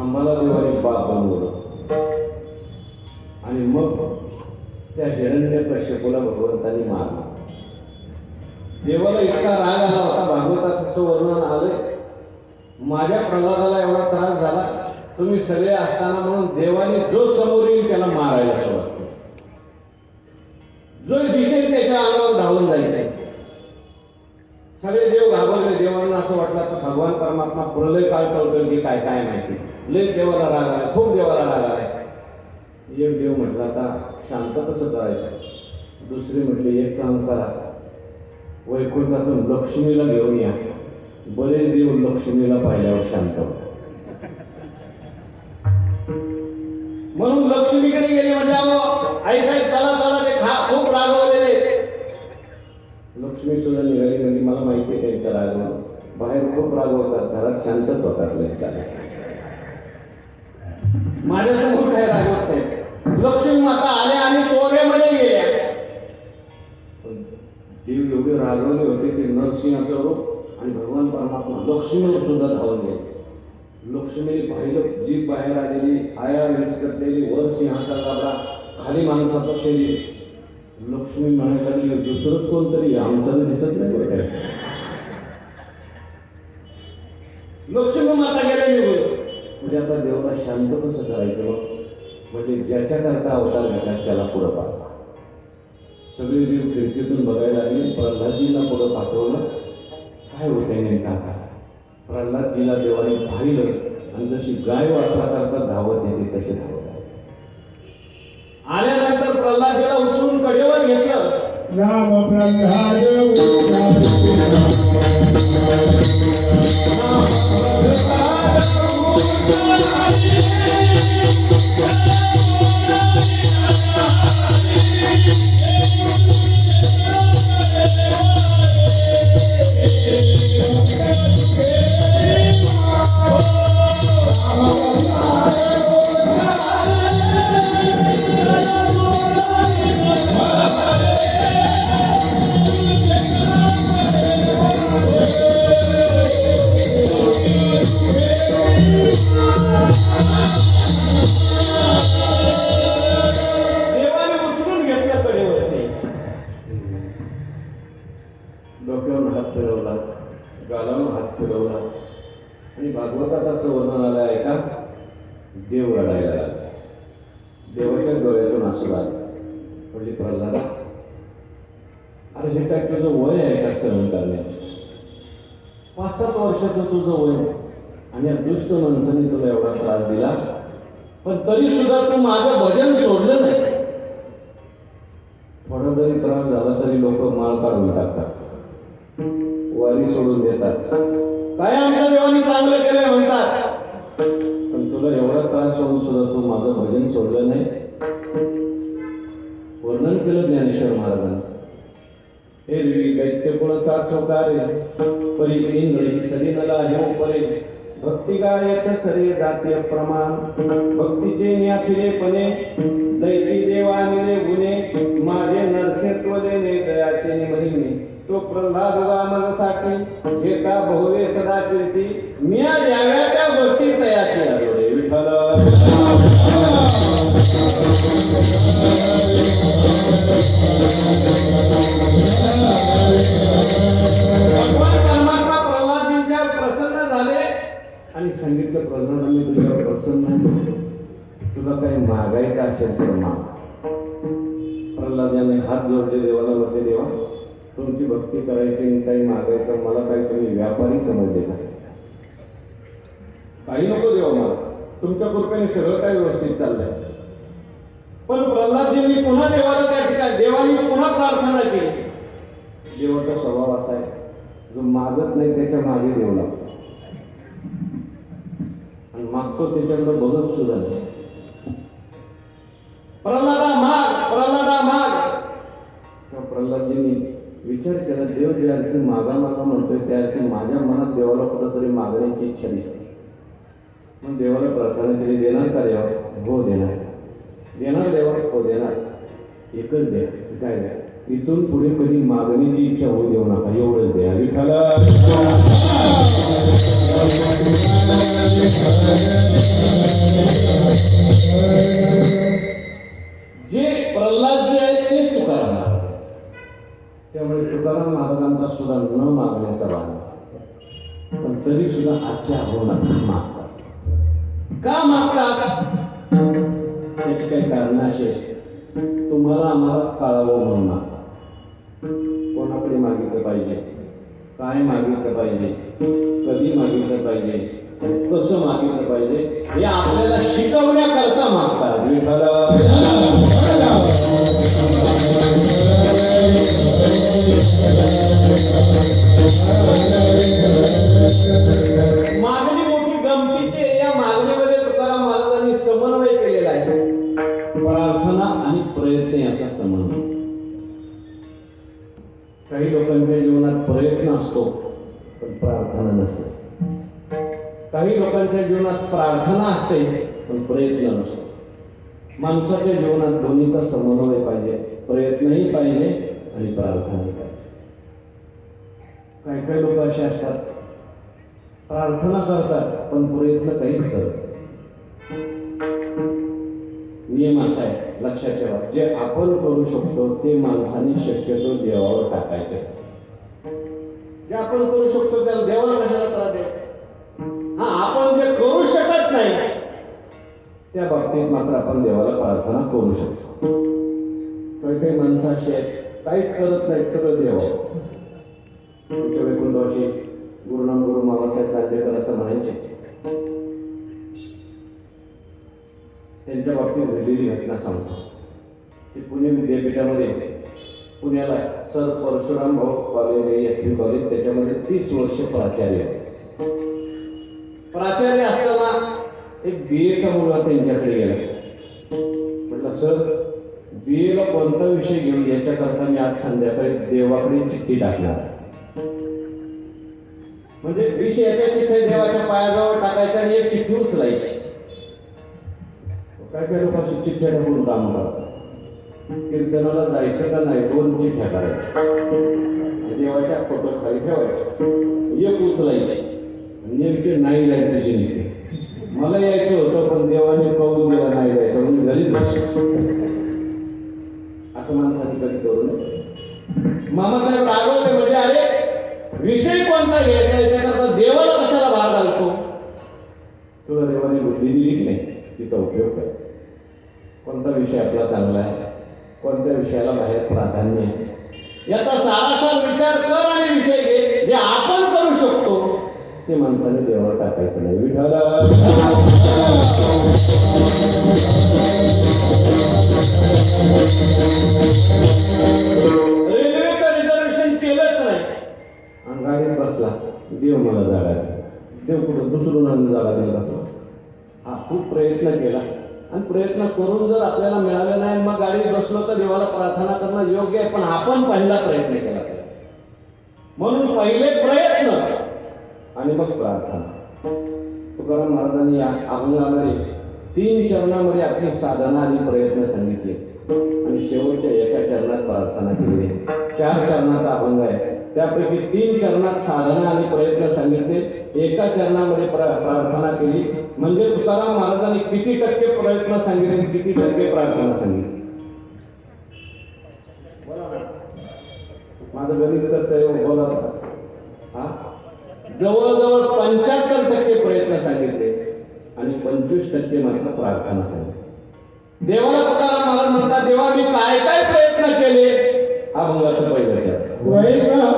आम्हाला देवाने बाप बनवलं आणि मग त्या हिरण्य कश्यपूला भगवंतानी मारला. देवाला इतका राग आला होता भागवतात तसं वर्णन आलंय. माझ्या प्रल्हादाला एवढा त्रास झाला तुम्ही सगळे असताना म्हणून देवाने जो समोर येईल त्याला मारायला सुरुवात जो दिसेल त्याच्या अंगावर धावून जायचे सगळे देव घाबरले देवांना असं वाटलं तर भगवान परमात्मा प्रलय काळ कळतोय की काय काय माहिती. लय देवाला राग आला खूप देवाला राग आलाय एक देव म्हटलं आता शांत कसं करायचं? दुसरे म्हटले एक काम करा. वैकुंठातून लक्ष्मीला घेऊन या. बरेच देव लक्ष्मीला पाहिल्यावर शांत होतात. लक्ष्मी सुद्धा निघाली म्हणजे मला माहिती आहे त्यांचा राग म्हणून. बाहेर खूप राग होतात घरात शांतच होतात लोकांना. माझ्यासमोर काय होत नाही लक्ष्मी माता आल्या आणि कोऱ्यामध्ये गेल्या देव एवढे रागवले होते ते नरसिंहाचं रूप आणि भगवान परमात्मा लक्ष्मीवर सुद्धा धावून गेले लक्ष्मी पाहिलं जीभ बाहेर आलेली आया विस्कटलेली वर सिंहाचा गाबडा खाली माणसाचं शरीर लक्ष्मी म्हणायला लागली दुसरंच कोणतरी आमचं दिसत नाही लक्ष्मी माता गेल्या निघून म्हणजे आता देवाला शांत कसं करायचं म्हणजे ज्याच्या करता अवतार घेतात त्याला पुढं पाठवा सगळे देव खिडकीतून बघायला लागले प्रल्हादजींना पुढं पाठवलं. काय होतंय नेमका काय प्रल्हादजीला देवाने पाहिलं आणि जशी गाय वासरासारखा धावत येते तसे धावत आल्यानंतर आल्यानंतर प्रल्हादजीला उचलून कडेवर घेतलं राम प्रल्हाद डोक्यावर हात फिरवला गालावर हात फिरवला. आणि भागवतात असं वर्णन आलं आहे का देव रडायला देवाच्या डोळ्यातून असं लागलं म्हणजे प्रल्हादा अरे हे काय तुझं वय आहे का सहन करण्याचं? पाच सात वर्षाचं तुझं वय आणि या दुष्ट माणसाने तुला एवढा त्रास दिला पण तरी सुद्धा तू माझं भजन सोडलं नाही. थोडा जरी त्रास झाला तरी लोक माळ काढून टाकतात. वारी सोडून देतात. काय आमच्या देवानी चांगलं केलं म्हणतात? पण तुला एवढा त्रास होऊन सुद्धा तू माझं भजन सोडलं नाही? वर्णन केलं ज्ञानेश्वर महाराजांनी. एरवी दैत्यकुळ रे? परी इंद्री मला हे परे भक्ती गायत सरे जातीय प्रमाण. भक्तीचे न्याथिले पणे दैती देवानिले गुणे माझे नरसिंहत्व देणे दयाचे महिने तो प्रल्हाद वामनसाठी हे का बहुवे सदा कीर्ती. म्या द्याव्या त्या गोष्टी तयाचे आलोरे विठ्ठल भगवान परमात्मा प्रल्हादजींच्या प्रसन्न झाले आणि सांगितलं प्रल्हादांनी तुझ्यावर प्रसन्न तुला काही मागायचं असेल तर माग. प्रल्हाद यांनी हात जोडले देवाला म्हटले देवा तुमची भक्ती करायची आणि काही मागायचं मला काही तुम्ही व्यापारी समजले नाही काही नको देवा मला. तुमच्या कृपेने सगळं काही व्यवस्थित चाललंय. पण प्रल्हादजींनी पुन्हा देवाला त्या ठिकाणी देवानी पुन्हा प्रार्थना केली. देवाचा स्वभाव असा आहे. जो मागत नाही त्याच्यामागे देऊ लागतो मागतो त्याच्याकडे बघत सुद्धा नाही. प्रल्हादा माग प्रल्हादा माग. तेव्हा प्रल्हादजींनी विचार केला देव ज्या अर्थी मागा मागा म्हणतोय त्या अर्थी माझ्या मनात देवाला कुठंतरी मागण्याची इच्छा दिसते. मग देवाला प्रार्थना केली देणार का देवा? हो देणार. देणार देवा? हो देणार. एकच द्या. काय द्या? इथून पुढे कधी मागण्याची इच्छा होऊ देऊ नका एवढंच द्या. विठाला जे प्रल्हाद जे आहेत तेच तुकाराम महाराज त्यामुळे तुकाराम महाराजांचा सुद्धा न मागण्याचा भाग पण तरी सुद्धा आजच्या आव्हानात मागतात. का मागतात? त्याची काही कारण असे तुम्हाला आम्हाला कळावं म्हणून मागतात. कोणाकडे मागितलं पाहिजे? काय मागितलं पाहिजे? कधी मागितलं पाहिजे? कसं मागितलं पाहिजे? हे आपल्याला शिकवण्याकरता मागतात. विठ्ठल मागणी मोठी गमतीची. या मागणीमध्ये तुकाराम महाराजांनी समन्वय केलेला आहे. प्रार्थना आणि प्रयत्न याचा समन्वय. काही लोकांच्या जीवनात प्रयत्न असतो पण प्रार्थना नसते. काही लोकांच्या जीवनात प्रार्थना असते पण प्रयत्न नसतो. माणसाच्या जीवनात दोन्हीचा समन्वय पाहिजे. प्रयत्नही पाहिजे आणि प्रार्थनाही पाहिजे. काही काही लोक असे असतात प्रार्थना करतात पण प्रयत्न काहीच करत नियम असा आहे लक्षात ठेवा जे आपण करू शकतो ते माणसाने शक्यतो देवावर टाकायचं. जे आपण करू शकतो त्याला देवाला त्या बाबतीत मात्र आपण देवाला प्रार्थना करू शकतो. काही काही माणसं अशी आहेत काहीच करत नाहीत सगळं देवा. तुमच्या वैकुंठाशी गुरुनाम गुरु मामासाहेब सांगेकर असं म्हणायचे. त्यांच्या बाबतीत घडलेली घटना सांगतो. की पुणे विद्यापीठामध्ये पुण्याला सर परशुराम भाऊ कॉलेज एस पी कॉलेज त्याच्यामध्ये तीस वर्ष प्राचार्य प्राचार्य असताना एक बी एचा मुलगा त्यांच्याकडे गेला. म्हटलं सर बी एला कोणता विषय घेऊन याच्याकरता मी आज संध्याकाळी देवाकडे चिठ्ठी टाकणार म्हणजे म्हणजे विषयाच्या चिठ्ठी देवाच्या पायाजवळ टाकायच्या आणि एक चिठ्ठी उचलायची. काय केलं फार चिठ्ठ्या टाकून काम करतात कीर्तनाला जायचं का नाही दोन चिठ्ठ्या करायच्या. देवाच्या फोटो खाली ठेवायच्या. एक उचलायची. नेमके नाही जायचं जिंकते. मला यायचं होतं पण देवाने पाहून दिला नाही जायचं म्हणून घरी असं माणसाने कधी करू नये. मामासाहेब रागवले म्हणजे अरे विषय कोणता घ्यायचा याच्याकरता देवाला कशाला भार घालतो? तुला देवाने बुद्धी दिली की नाही. तिचा उपयोग काय? कोणता विषय आपला चांगला आहे? कोणत्या विषयाला बाहेर प्राधान्य आहे? याचा सारासार विचार कर आणि विषय घे. जे आपण करू शकतो ते माणसाने देवावर टाकायचं नाही. रिझर्वेशन केलंच नाही. आणि गाडीत बसला. देव मला जागा. देव कुठं? दुसरून आणून जागा दिला हा खूप प्रयत्न केला. आणि प्रयत्न करून जर आपल्याला मिळालं नाही मग गाडीत बसलो तर देवाला प्रार्थना करणं योग्य आहे पण आपण पहिला प्रयत्न केला. म्हणून पहिले प्रयत्न. आणि मग प्रार्थना. तुकाराम महाराजांनी या अभंगामध्ये तीन चरणामध्ये आपली साधना आणि प्रयत्न सांगितले. आणि शेवटच्या एका चरणात प्रार्थना केली. चार चरणाचा अभंग आहे. त्यापैकी तीन चरणात साधना आणि प्रयत्न सांगितले. एका चरणामध्ये प्रार्थना केली. म्हणजे तुकाराम महाराजांनी किती टक्के प्रयत्न सांगितले आणि किती टक्के प्रार्थना सांगितली? माझं गणित कसं हो, बोला जवळजवळ पंच्याहत्तर टक्के प्रयत्न सांगितले आणि पंचवीस टक्के मात्र प्रार्थना सांगितले. देवाला तुकाराम महाराज म्हणतात देवा मी काय काय प्रयत्न केले? हा भंगाचं पहिलं चरण वैष्णव